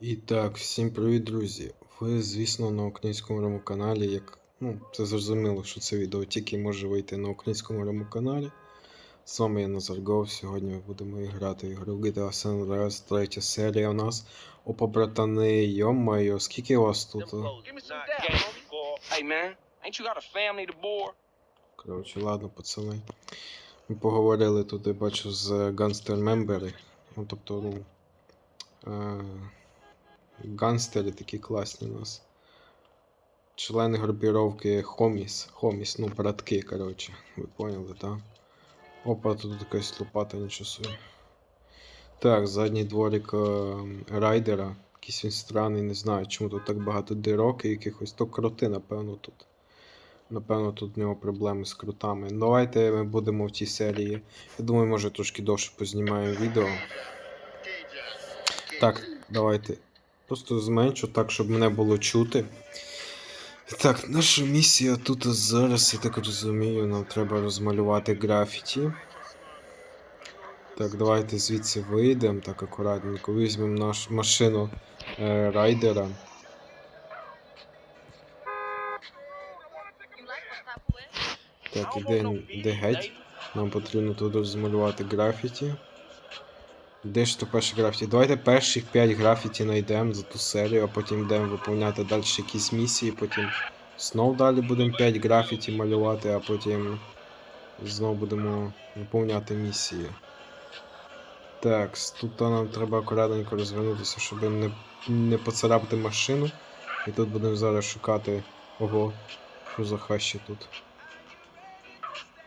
І так, всім привіт, друзі. Ви, звісно, на українському каналі, як. Ну, це зрозуміло, що це відео тільки може вийти на українському каналі. З вами я Назар Гов. Сьогодні ми будемо грати в ігру GTA San Andreas, третя серія у нас. Опа, братани, йо-майо, скільки вас тут? Bore? Коротше, ладно, пацани. Ми поговорили тут, я бачу, з ганстер мембери. Ну, тобто, ну. Е- ганстери такі класні у нас. Члени групіровки Хоміс. Хоміс, ну, братки, коротше. Ви поняли, так? Опа, тут якась лопата, нічого собі. Так, задній дворик е, райдера. Якийсь він странний, не знаю, чому тут так багато дирок і якихось. То кроти, напевно, тут. Напевно, тут в нього проблеми з крутами. Давайте ми будемо в цій серії. Я думаю, може трошки довше познімаємо відео. Так, давайте. Просто зменшу так, щоб мене було чути. Так, наша місія тут зараз, я так розумію, нам треба розмалювати графіті. Так, давайте звідси вийдемо так акуратненько. Візьмемо нашу машину е, райдера. Так, іде, геть. Нам потрібно тут розмалювати графіті. Де ж то перше графіті? Давайте перших 5 графіті знайдемо за ту серію, а потім йдемо виповняти далі якісь місії, потім знов далі будемо 5 графіті малювати, а потім знов будемо виповняти місії. Так, тут нам треба акуратненько розвернутися, щоб не, не поцарапати машину. І тут будемо зараз шукати. Ого, що за хащі тут.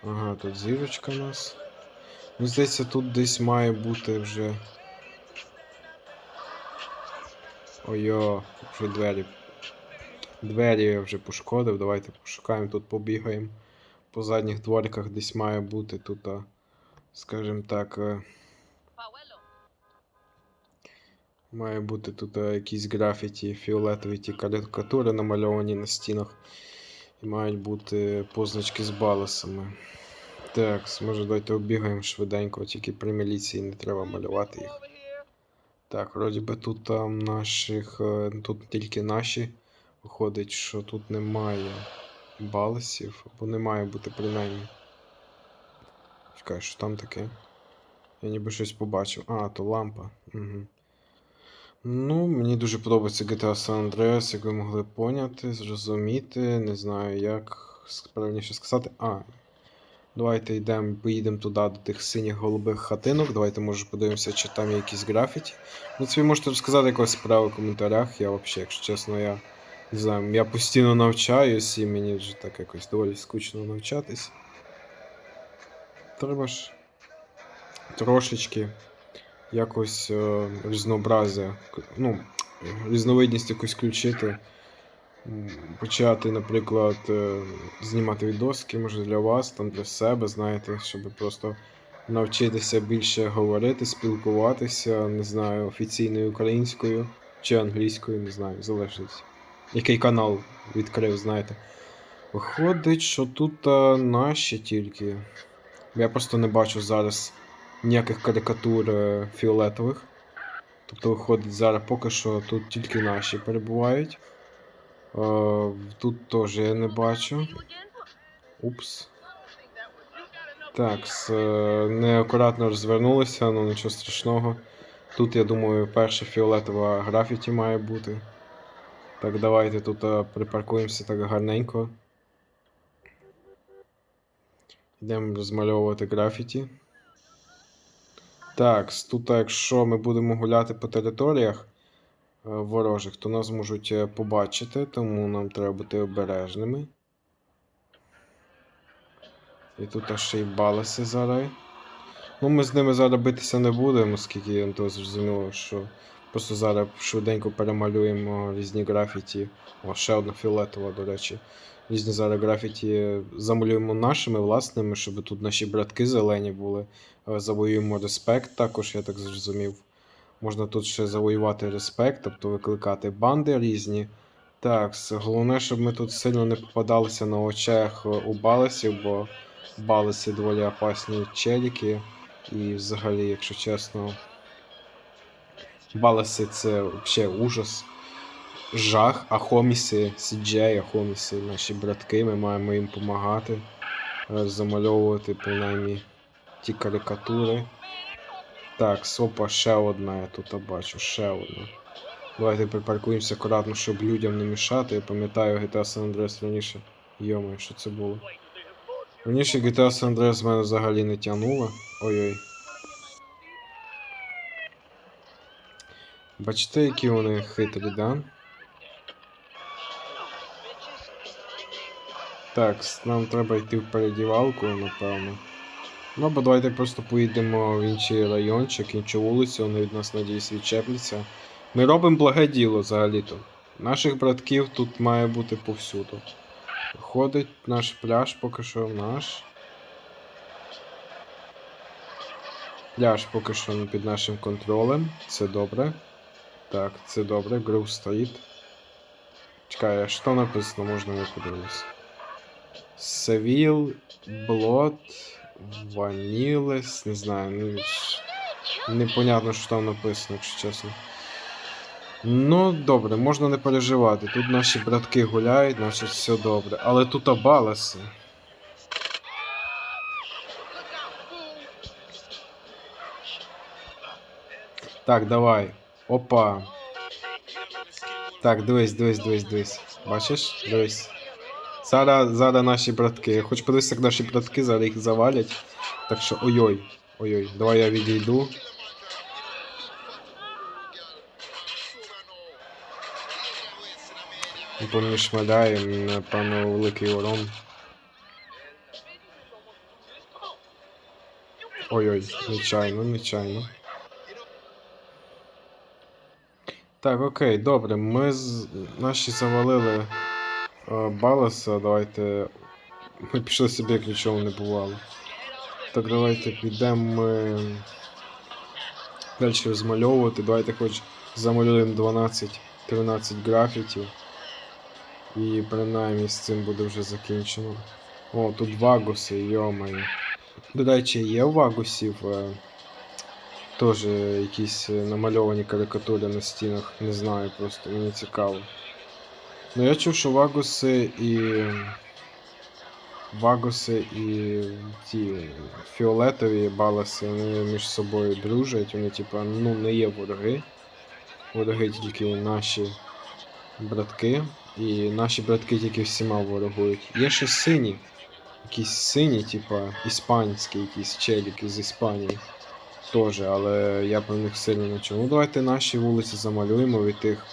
Ага, тут зірочка у нас. Мені здається, тут десь має бути вже. Ой-о, вже двері. Двері я вже пошкодив. Давайте пошукаємо тут, побігаємо. По задніх двориках десь має бути тут, а, скажімо так. е, Має бути тут е, якісь графіті, фіолетові ті карикатури намальовані на стінах. І мають бути позначки з баласами. Так, може давайте обігаємо швиденько, тільки при міліції не треба малювати їх. Так, вроді би тут там наших. е, Тут тільки наші. Виходить, що тут немає баласів, або не має бути принаймні. Чекай, що там таке? Я ніби щось побачив. А, то лампа. Угу. Ну, мені дуже подобається GTA San Andreas, як ви могли поняти, зрозуміти. Не знаю, як правильніше сказати. А, Давайте йдемо, поїдемо туди до тих синіх голубих хатинок. Давайте, може, подивимося, чи там є якісь графіті. Ну, це ви можете розказати якось справи в коментарях. Я взагалі, якщо чесно, я не знаю, я постійно навчаюсь і мені вже так якось доволі скучно навчатись. Треба ж трошечки якось е, різнообразя, ну, різновидність якусь включити. Почати, наприклад, е, знімати відоски, може для вас, там для себе, знаєте, щоб просто навчитися більше говорити, спілкуватися, не знаю, офіційною українською чи англійською, не знаю, залежить. Який канал відкрив, знаєте. Виходить, що тут е, наші тільки. Я просто не бачу зараз ніяких карикатур е, фіолетових. Тобто, виходить, зараз поки що тут тільки наші перебувають. Е, тут теж я не бачу. Упс. Так, е, розвернулися, ну нічого страшного. Тут, я думаю, перша фіолетова графіті має бути. Так, давайте тут е, припаркуємося так гарненько. Йдемо розмальовувати графіті. Так, тут, якщо ми будемо гуляти по територіях ворожих, то нас можуть е, побачити, тому нам треба бути обережними. І тут аж ще й баласи зараз. Ну, ми з ними зараз битися не будемо, оскільки я то зрозуміло, що просто зараз швиденько перемалюємо різні графіті. О, ще одна фіолетова, до речі. Різні зараз графіті замалюємо нашими власними, щоб тут наші братки зелені були. Е, Завоюємо респект також, я так зрозумів. Можна тут ще завоювати респект, тобто викликати банди різні. Так, головне, щоб ми тут сильно не попадалися на очах е, у баласів, бо баласи доволі опасні челіки. І взагалі, якщо чесно, Баласи це взагалі ужас. Жах, а хоміси, Сіджей, а хоміси наші братки, ми маємо їм допомагати. Замальовувати принаймні ті карикатури. Так, сопа ще одна, я тут бачу, ще одна. Давайте припаркуємося акуратно, щоб людям не мішати. Я пам'ятаю GTA San Andreas раніше. Йома, що це було? Раніше GTA San Andreas з мене взагалі не тягнуло. Ой-ой. Бачите, які вони хитрі, да? Так, нам треба йти в передівалку, напевно. Ну, або давайте просто поїдемо в інший райончик, іншу вулицю, вони від нас, надіюсь, відчепляться. Ми робимо благе діло взагалі-то. Наших братків тут має бути повсюду. Ходить наш пляж поки що наш. Пляж поки що під нашим контролем. Це добре. Так, це добре. Грув стоїть. Чекай, а що написано, можна не подивитися. Севіл, Блот, Ванілес, не знаю, ну, непонятно, що там написано, якщо чесно. Ну, добре, можна не переживати. Тут наші братки гуляють, значить все добре. Але тут абаласи. Так, давай. Опа. Так, дивись, дивись, дивись, дивись. Бачиш? Дивись. Зараз, зараз наші братки. Хоч подивися, як наші братки, зараз їх завалять. Так що ой-ой. Ой-ой, давай я відійду. По мені шмаляє, напевно, великий урон. Ой-ой, нечайно, нечайно. Так, окей, добре. Ми з... наші завалили Баласа, давайте. Ми пішли собі, як нічого не бувало. Так, давайте підемо ми далі розмальовувати. Давайте хоч замалюємо 12-13 графітів. І принаймні з цим буде вже закінчено. О, тут вагуси, йомаю. До речі, є у вагусів е, теж якісь е, намальовані карикатури на стінах. Не знаю, просто мені цікаво. Ну я чув, що вагуси і. Вагуси і ті фіолетові баласи, вони між собою дружать, вони типа ну не є вороги. Вороги тільки наші братки. І наші братки тільки всіма ворогують. Є ще сині. Якісь сині, типа іспанські, якісь челіки з Іспанії. Теж, але я про них сильно не чув. Ну давайте наші вулиці замалюємо від тих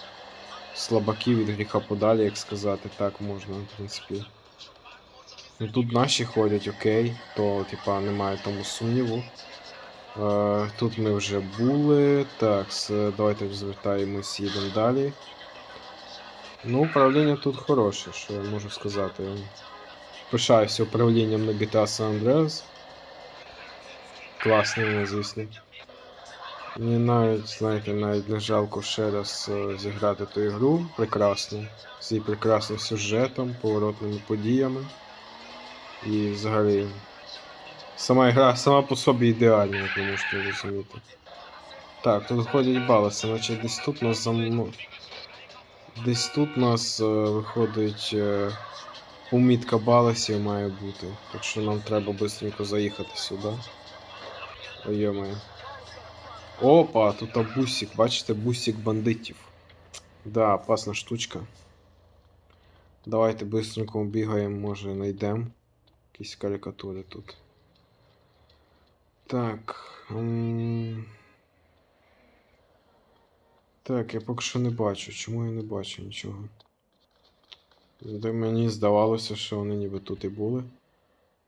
слабаків від гріха подалі, як сказати, так можна, в принципі. Ну тут наші ходять, окей, то типа немає тому сумніву. Е, тут ми вже були. Так, давайте звертаємось, їдемо далі. Ну, управління тут хороше, що я можу сказати. Пишаюся управлінням на GTA San Andreas. Класне звісно. Мені навіть, знаєте, навіть не жалко ще раз е, зіграти ту ігру. Прекрасно. З її прекрасним сюжетом, поворотними подіями. І взагалі. Сама гра сама по собі ідеальна, ви можете розуміти. Так, тут ходять баласи, значить десь тут нас зам... Десь тут нас е, виходить е, умітка баласів має бути. Так що нам треба швидко заїхати сюди. Ой, йо-моє. Опа, тут бусик, бачите, бусик бандитів. Да, опасна штучка. Давайте быстренько бігаємо, може знайдемо. Якісь карикатури тут. Так. Так, я поки що не бачу. Чому я не бачу нічого? Мені здавалося, що вони ніби тут і були.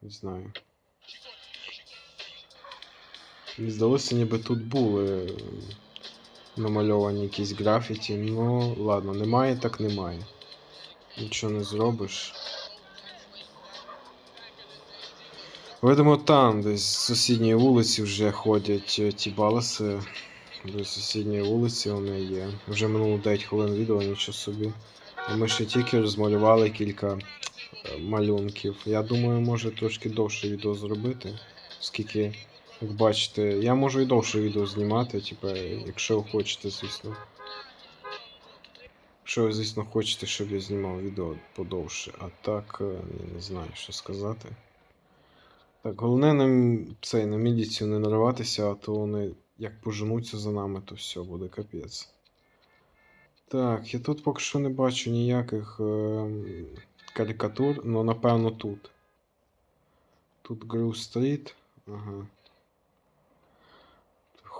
Не знаю. Мені здалося, ніби тут були е, намальовані якісь графіті. Ну, ладно, немає, так немає. Нічого не зробиш. Видимо, там, десь з сусідньої вулиці вже ходять е, ті баласи. До сусідньої вулиці вони є. Вже минуло 9 хвилин відео, нічого собі. Ми ще тільки розмалювали кілька е, малюнків. Я думаю, може трошки довше відео зробити, оскільки Як бачите, я можу і довше відео знімати, типу, якщо ви хочете, звісно. Якщо ви, звісно, хочете, щоб я знімав відео подовше, а так е, я не знаю, що сказати. Так, головне на цей, на міліцію не нариватися, а то вони як поженуться за нами, то все, буде капець. Так, я тут поки що не бачу ніяких е, карикатур, ну напевно тут. Тут Гру Стріт. Ага.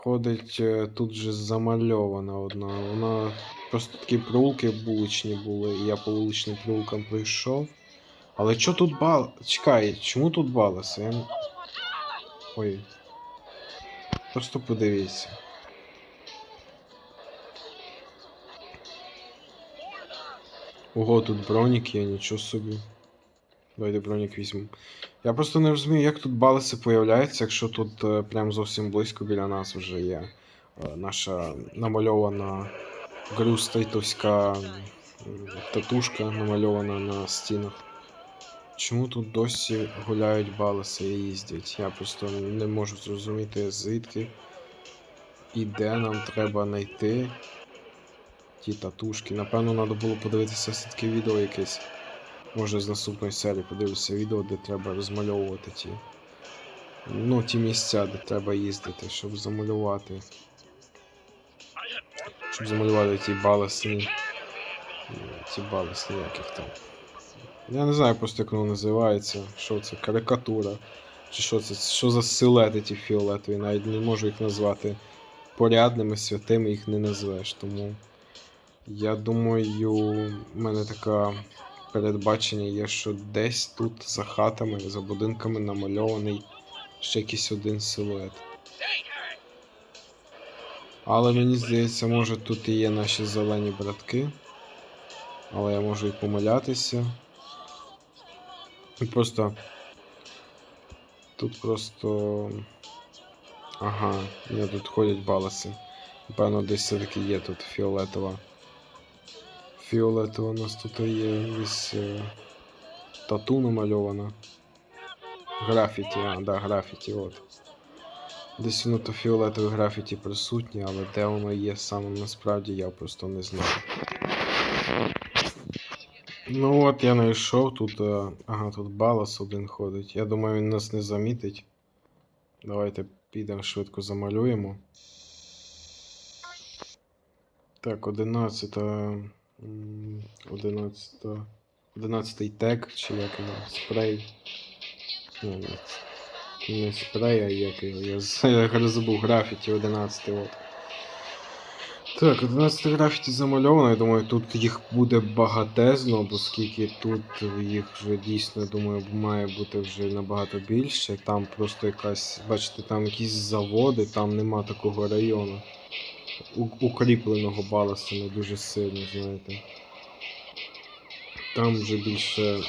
Ходить е, тут же замальована одна. Вона просто такі провулки вуличні були, і я по вуличним провулкам прийшов. Але що тут бал. Чекай, чому тут баласи? Я... Ой. Просто подивіться. Ого, тут бронік є, нічого собі. Давайте бронік візьму. Я просто не розумію, як тут баласи появляються, якщо тут е, прям зовсім близько біля нас вже є е, наша намальована грустайтовська м, татушка намальована на стінах. Чому тут досі гуляють баласи і їздять? Я просто не можу зрозуміти, звідки і де нам треба знайти ті татушки. Напевно, треба було подивитися все-таки відео якесь. Може з наступної серії подивлюся відео, де треба розмальовувати ті. Ну, ті місця, де треба їздити, щоб замалювати. Щоб замалювати ті баласні. Ті баласні, як їх там. Я не знаю просто як воно називається. Що це? Карикатура. Чи що це? Що за силуети ті фіолетові? Навіть не можу їх назвати порядними, святими їх не назвеш. Тому я думаю, в мене така передбачення є, що десь тут за хатами, за будинками намальований ще якийсь один силует. Але мені здається, може тут і є наші зелені братки. Але я можу і помилятися. І просто. Тут просто. Ага, ні, тут ходять баласи. Напевно, десь все-таки є тут фіолетова. Фіолетова у нас тут є е, тату намальована. Графіті, а, да, графіті, от. Десь воно то фіолетове графіті присутнє, але де воно є саме насправді я просто не знаю. Ну от я знайшов тут. Ага, тут балас один ходить. Я думаю, він нас не замітить. Давайте підемо швидко замалюємо. Так, 11. М, 11. 11 тег, чи як його, спрей. Ні, ні. Не спрей, а як його. Я, я забув графіті 11 от. Так, 11 графіті замальовано, я думаю, тут їх буде багатезно, оскільки тут їх вже дійсно, думаю, має бути вже набагато більше. Там просто якась, бачите, там якісь заводи, там нема такого району. Укріпленого баласу не дуже сильно, знаєте. Там вже більше.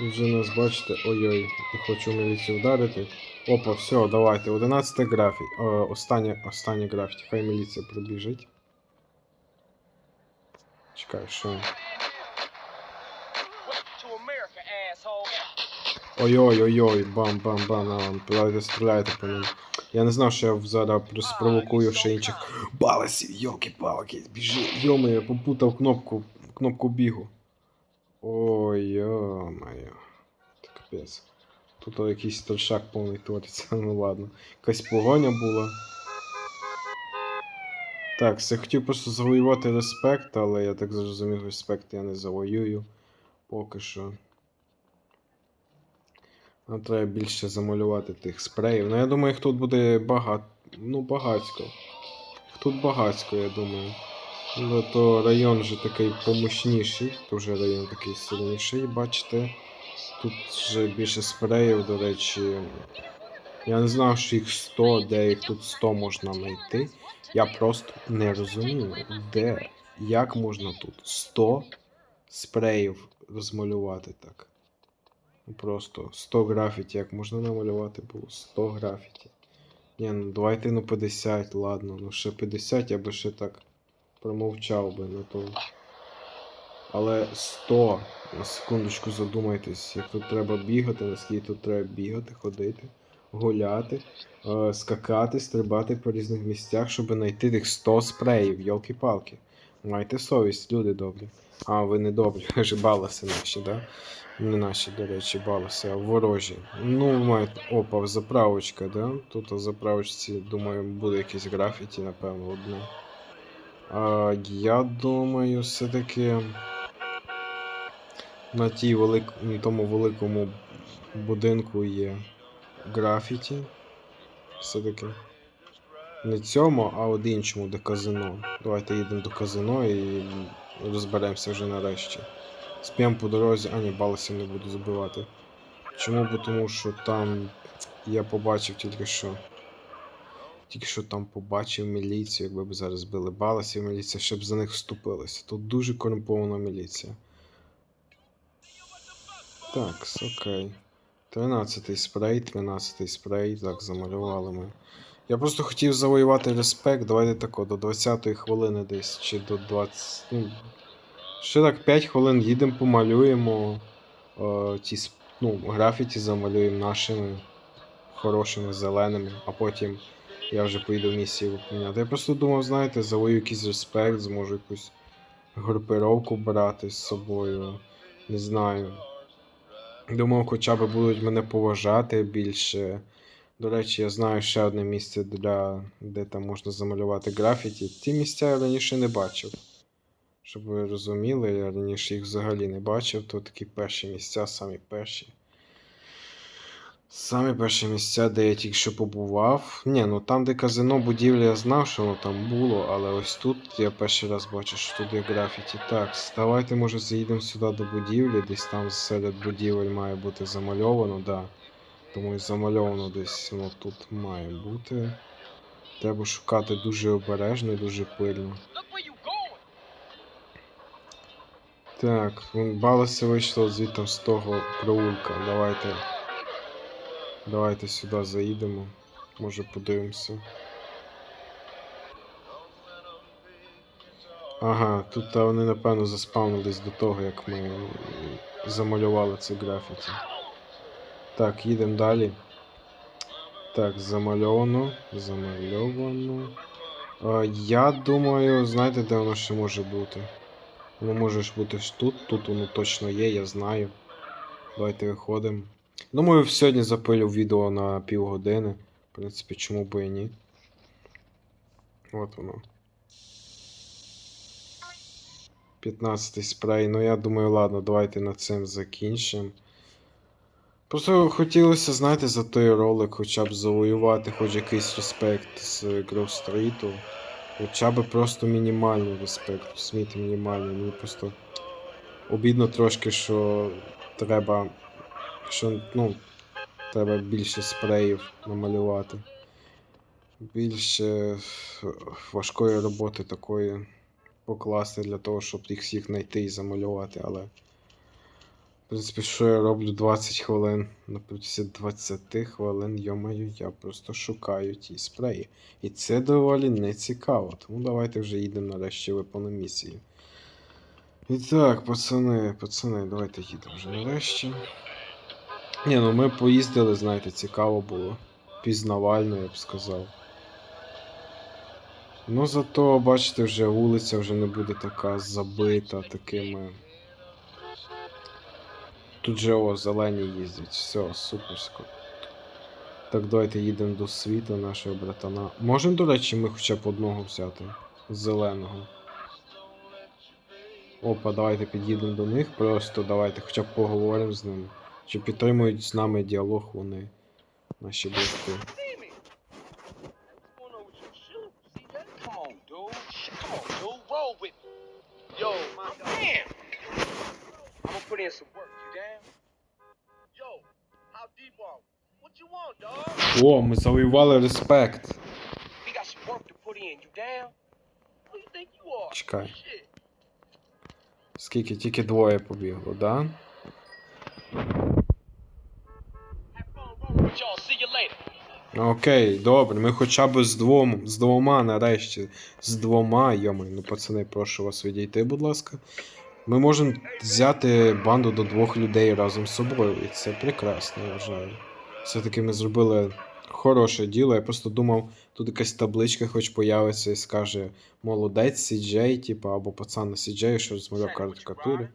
Вже нас бачите. Ой-ой, я хочу міліцію вдарити. Опа, все, давайте. 11 графі. О, останнє, останнє графіті. Хай міліція пробіжить. Чекай, що. Ой-ой-ой-ой, бам-бам-бам, давайте стріляйте по ним. Я не знав, що я зараз спровокую ще інших. Баласів, йолки-палки, біжи. Йоми, я попутав кнопку, кнопку бігу. Ой, йо-моє. Капець. Тут якийсь торшак повний твориться, ну ладно. Якась погоня була. Так, я хотів просто завоювати респект, але я так зрозумів, респект я не завоюю. Поки що. Нам треба більше замалювати тих спреїв. Ну я думаю, їх тут буде багато. Ну, багатько. Їх тут багатько, я думаю. Ну, то район вже такий помощніший, то вже район такий сильніший, бачите. Тут вже більше спреїв, до речі. Я не знав, що їх 100, де їх тут 100 можна знайти. Я просто не розумію, де, як можна тут 100 спреїв розмалювати так. Просто 100 графіті, як можна намалювати було 100 графіті. Ні, ну давайте ну 50, ладно, ну ще 50 я би ще так промовчав би, ну то. Але 100, на секундочку задумайтесь, як тут треба бігати, наскільки тут треба бігати, ходити, гуляти, е, скакати, стрибати по різних місцях, щоб знайти тих 100 спреїв, йолки-палки. Майте совість, люди добрі. А, ви не добрі, ж баласи наші, да? Не наші, до речі, баласи, а ворожі. Ну, мають. Опа, заправочка, да? Тут у заправочці, думаю, буде якесь графіті, напевно, одне. А, я думаю, все-таки на тій велик... тому великому будинку є графіті. Все-таки. Не цьому, а от іншому, де казино. Давайте їдемо до казино і розберемося вже нарешті. Сп'ємо по дорозі, а ні, баласів не буду забивати. Чому? Бо тому що там я побачив тільки що. Тільки що там побачив міліцію, якби б зараз били баласів міліція, щоб за них вступилися. Тут дуже корумпована міліція. Так, окей. 13-й спрей, 13-й спрей, так, замалювали ми. Я просто хотів завоювати респект, давайте тако, до 20-ї хвилини десь, чи до 20. Ну, ще так 5 хвилин їдемо, помалюємо. Е, ті ну, графіті замалюємо нашими хорошими зеленими, а потім я вже поїду в місію виконувати. Я просто думав, знаєте, завою якийсь респект, зможу якусь групировку брати з собою. Не знаю. Думав, хоча б будуть мене поважати більше. До речі, я знаю ще одне місце, для, де там можна замалювати графіті. Ті місця я раніше не бачив. Щоб ви розуміли, я раніше їх взагалі не бачив, то такі перші місця, самі перші. Самі перші місця, де я тільки що побував. Ні, ну там, де казино будівля, я знав, що воно там було, але ось тут я перший раз бачу, що тут є графіті. Так, давайте, може, заїдемо сюди до будівлі, десь там серед будівель має бути замальовано, да. Думаю, замальовано десь воно тут має бути. Треба шукати дуже обережно і дуже пильно. Так, вон балоси вийшло звідти з того проулка. Давайте. Давайте сюди заїдемо. Може подивимося. Ага, тут вони напевно заспавнились до того, як ми замалювали це графіті. Так, їдемо далі. Так, замальовано. Замальовано. А, я думаю, знаєте, де воно ще може бути? Воно може ж бути ж тут, тут воно точно є, я знаю. Давайте виходимо. Думаю, сьогодні запилю відео на півгодини. В принципі, чому би і ні. От воно. 15 спрей. Ну я думаю, ладно, давайте на цим закінчимо. Просто хотілося, знаєте, за той ролик хоча б завоювати хоч якийсь респект з Street. Хоча б просто мінімальний респект. Розумієте, мінімальний. Мені просто обідно трошки, що треба. Що, ну, треба більше спреїв намалювати. Більше важкої роботи такої покласти для того, щоб їх всіх знайти і замалювати, але. В принципі, що я роблю 20 хвилин. На протязі 20 хвилин, йомаю, я просто шукаю ті спреї. І це доволі не цікаво. Тому давайте вже їдемо нарешті виповну місію. І так, пацани, пацани, давайте їдемо вже нарешті. Ні, ну ми поїздили, знаєте, цікаво було. Пізнавально, я б сказав. Ну зато, бачите, вже вулиця вже не буде така забита такими. Тут же о, зелені їздять. Все, суперсько. Так, давайте їдемо до світу нашого братана. Можемо, до речі, ми хоча б одного взяти. Зеленого. Опа, давайте під'їдемо до них. Просто давайте хоча б поговоримо з ними. Чи підтримують з нами діалог вони. Наші me. Yo, my man. I'm gonna put in some work. О, ми завоювали респект. Чекай. Скільки тільки двоє побігло, да? Окей, добре, ми хоча б з двом, з двома нарешті. З двома, йоми, ну пацани, прошу вас відійти, будь ласка. Ми можемо взяти банду до двох людей разом з собою, і це прекрасно, я вважаю. Все-таки ми зробили хороше діло. Я просто думав, тут якась табличка хоч появиться і скаже молодець Сіджей, типу, або пацан на Сіджей, що розмовляв карикатури.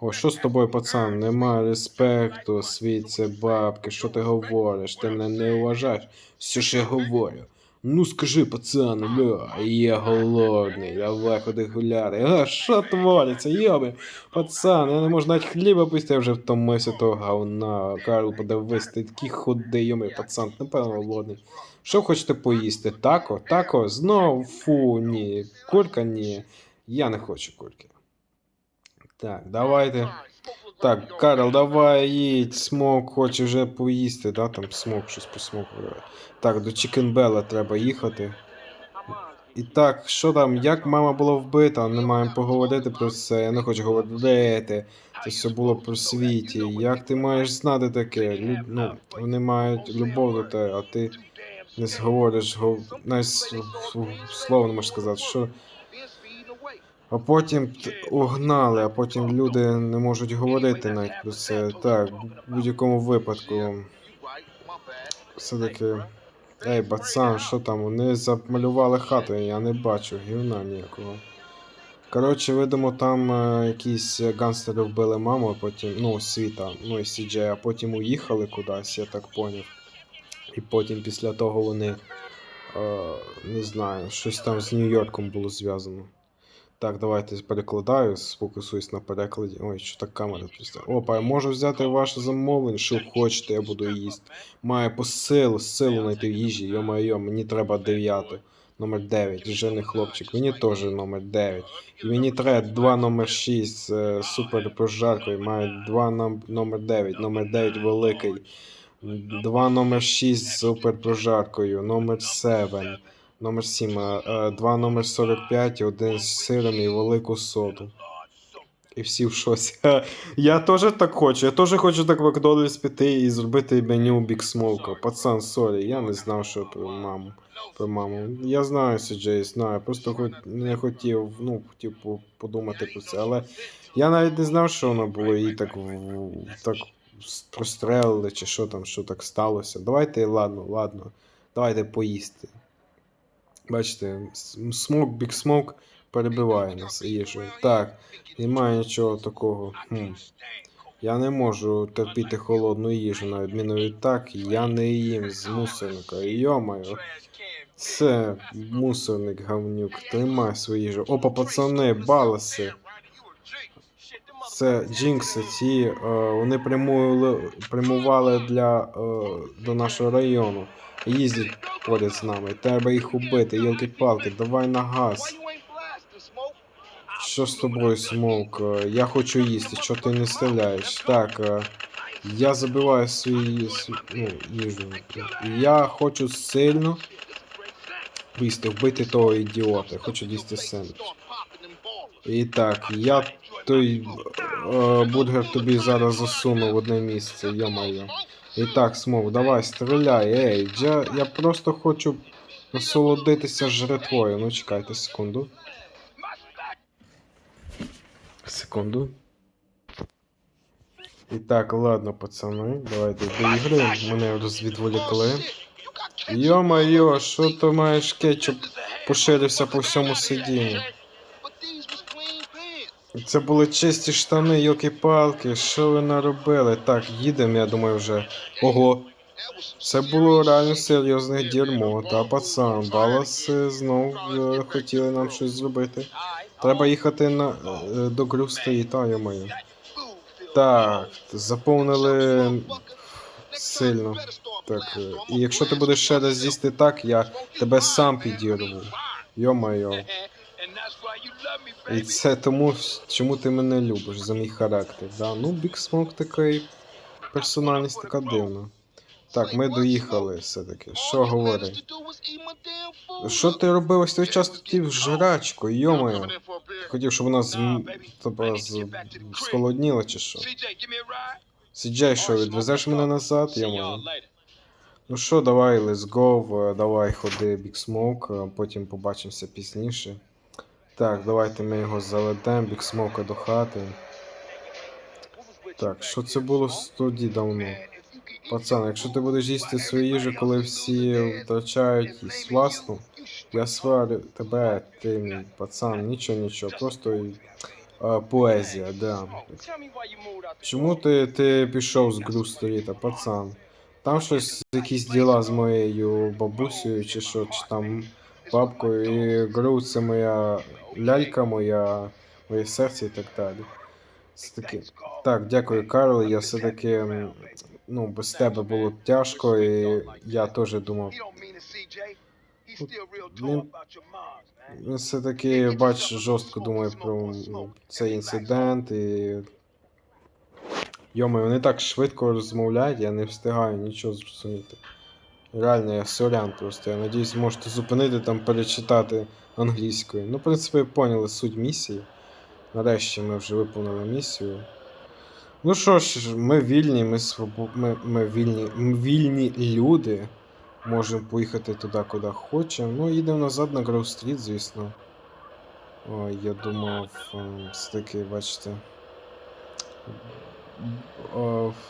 О, що з тобою, пацан? Нема респекту, світ це бабки, що ти говориш? Ти мене не вважаєш. Все ж я говорю. Ну скажи, пацан, ля, я голодний, давай ходи гуляти. А, що твориться, йоби? Пацан, я не можу навіть хліба пусти, я вже втомився того говна. Карл, подивись, ти такий худий, йоми, пацан, напевно, голодний. Що хочете поїсти? Тако? Тако? Знов? Фу, ні. Курка ні. Я не хочу курки. Так, давайте. Так, Карл, давай їдь, смок хоче вже поїсти, да, там смок щось по смоку. Так, до Чікенбела треба їхати. І так, що там, як мама була вбита, не маємо поговорити про це, я не хочу говорити. Це все було про світі. Як ти маєш знати таке? Лю... Ну, вони мають любов до тебе, а ти не зговориш, гов... навіть слово не можеш сказати, що. А потім угнали, а потім люди не можуть говорити навіть про це. Так, в будь-якому випадку. Все-таки. Ей, пацан, що там? Вони замалювали хату, я не бачу гівна ніякого. Коротше, видимо, там е, якісь ганстери вбили маму, а потім, ну, світа, ну і Сіджей, а потім уїхали кудись, я так поняв. І потім після того вони. Е, не знаю, щось там з Нью-Йорком було зв'язано. Так, давайте перекладаю, сфокусуюсь на перекладі. Ой, що так камера просто. Опа, я можу взяти ваше замовлення, що хочете, я буду їсти. Має по силу, силу знайти в їжі. Йо-моє, мені треба дев'яти. Номер 9, жирний хлопчик. Мені теж номер 9. І мені треба два номер 6 з е, супер прожаркою. Має два нам, номер 9. Номер 9 великий. Два номер 6 з супер прожаркою. Номер 7. Номер 7. е, е, Два номер 45, один з сиром і велику соду. І всі в шоці. Я теж так хочу. Я теж хочу так в Макдональдс піти і зробити меню Big Smoke. Пацан, сорі, я не знав, що про маму. Про маму. Я знаю CJ, знаю. Просто хоч не хотів, ну, хотів подумати про це. Але я навіть не знав, що воно було її так, так прострелили, чи що там, що так сталося. Давайте, ладно, ладно. Давайте поїсти. Бачите, смок, Big Smoke перебиває нас їжею. Так, немає нічого такого. Хм. Я не можу терпіти холодну їжу, на відміну від так, я не їм з мусорника. Йомаю, це мусорник говнюк, тримай свою їжу. Опа, пацани, баласи. Це джинкси, ті, е, вони прямували, прямували для, е, до нашого району. Їздять поряд з нами. Треба їх убити, йолки-палки, давай на газ. Що з тобою, Смоук? Е, Я хочу їсти, що ти не стріляєш? Так, е, я забиваю свої с- ну, їжу. Я хочу сильно їсти, вбити того ідіота. Хочу їсти сендвіч. І так, я той е, бургер тобі зараз засуну в одне місце, йо-моє. І так, Смоук, давай, стріляй, ей, я, я просто хочу насолодитися жратвою. Ну, чекайте секунду. Секунду. І так, ладно, пацани, давайте до ігри. Мене розвідволікли. Йо-моє, що ти маєш кетчуп поширився по всьому сидінню? Це були чисті штани, йоки-палки, що ви наробили? Так, їдемо, я думаю, вже. Ого, це було реально серйозне дерьмо. Та пацан, Баласи знов е, хотіли нам щось зробити. Треба їхати на, е, до Грюста та йомаю. Так, заповнили сильно. Так, е, і якщо ти будеш ще раз з'їсти так, я тебе сам підірву. Йо-моє. І це тому, чому ти мене любиш за мій характер. Да? Ну, Smoke такий персональність така дивна. Так, ми доїхали все-таки. Що говорить? Що ти робив ось той час тоді в жрачку, йомаю? Хотів, щоб вона з, тобто, з, сколодніла чи що? Сіджай, що, відвезеш мене назад, йомаю? Ну що, давай, let's go, е, давай ходи Big Smoke, е, потім побачимося пізніше. Так, давайте ми його заведемо, біксмока до хати. Так, що це було тоді давно? Пацан, якщо ти будеш їсти свою їжу, коли всі втрачають їсть власну, я сварю тебе, ти мій пацан, нічого, нічого, просто е, поезія, да. Чому ти, ти пішов з Грусторіта, пацан? Там щось якісь діла з моєю бабусею, чи що, чи там бабкою, і Гру це моя лялька, моя, моє серце і так далі. Це таки. Так, дякую, Карл. Я все-таки ну, без тебе було тяжко, і я теж думав. Він, він все-таки, бач, жорстко думає про ну, цей інцидент і. Йоми, вони так швидко розмовляють, я не встигаю нічого зрозуміти. Реально, я сорян просто. Я надіюсь, можете зупинити там перечитати англійською. Ну, в принципі, поняли суть місії. Нарешті ми вже виповнили місію. Ну що ж, ми вільні, ми, свобо... ми, ми, вільні, ми вільні люди. Можемо поїхати туди, куди хочемо. Ну, їдемо назад на Гроу Стріт, звісно. Ой, я думав, ем, все-таки, бачите.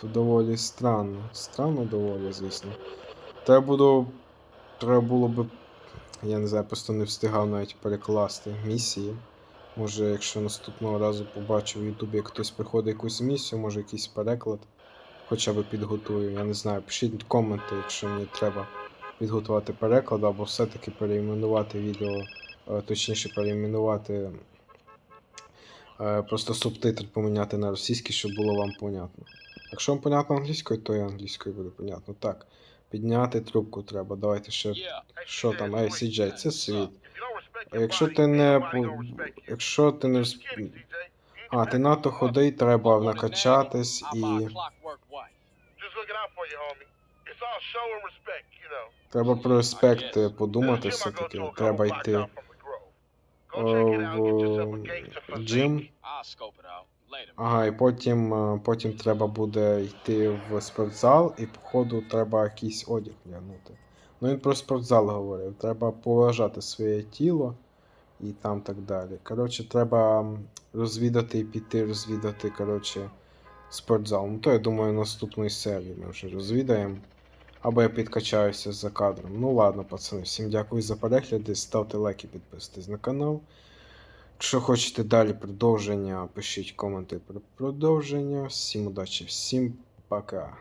Доволі странно. Странно доволі, звісно. Треба було. Треба було би. Я не знаю, просто не встигав навіть перекласти місії. Може, якщо наступного разу побачу в Ютубі, як хтось приходить якусь місію, може якийсь переклад хоча б підготую. Я не знаю, пишіть коменти, якщо мені треба підготувати переклад, або все-таки переіменувати відео, е, точніше переіменувати е, просто субтитр поміняти на російський, щоб було вам понятно. Якщо вам понятно англійською, то і англійською буде понятно. Так, підняти трубку треба. Давайте ще. Що там, ей, CJ, це світ. А якщо ти не якщо ти не А, ти надто ходий, треба накачатись і. Треба про респект подумати все-таки. Треба йти в джим. Ага, і потім, е, потім треба буде йти в спортзал, і походу треба якийсь одяг глянути. Ну він про спортзал говорив. Треба поважати своє тіло і там так далі. Коротше, треба розвідати і піти розвідати, коротше, спортзал. Ну то я думаю, наступної серії ми вже розвідаємо. Або я підкачаюся за кадром. Ну ладно, пацани, всім дякую за перегляди. Ставте лайки, підписуйтесь на канал. Якщо хочете далі продовження, пишіть коменти про продовження. Всім удачі, всім пока.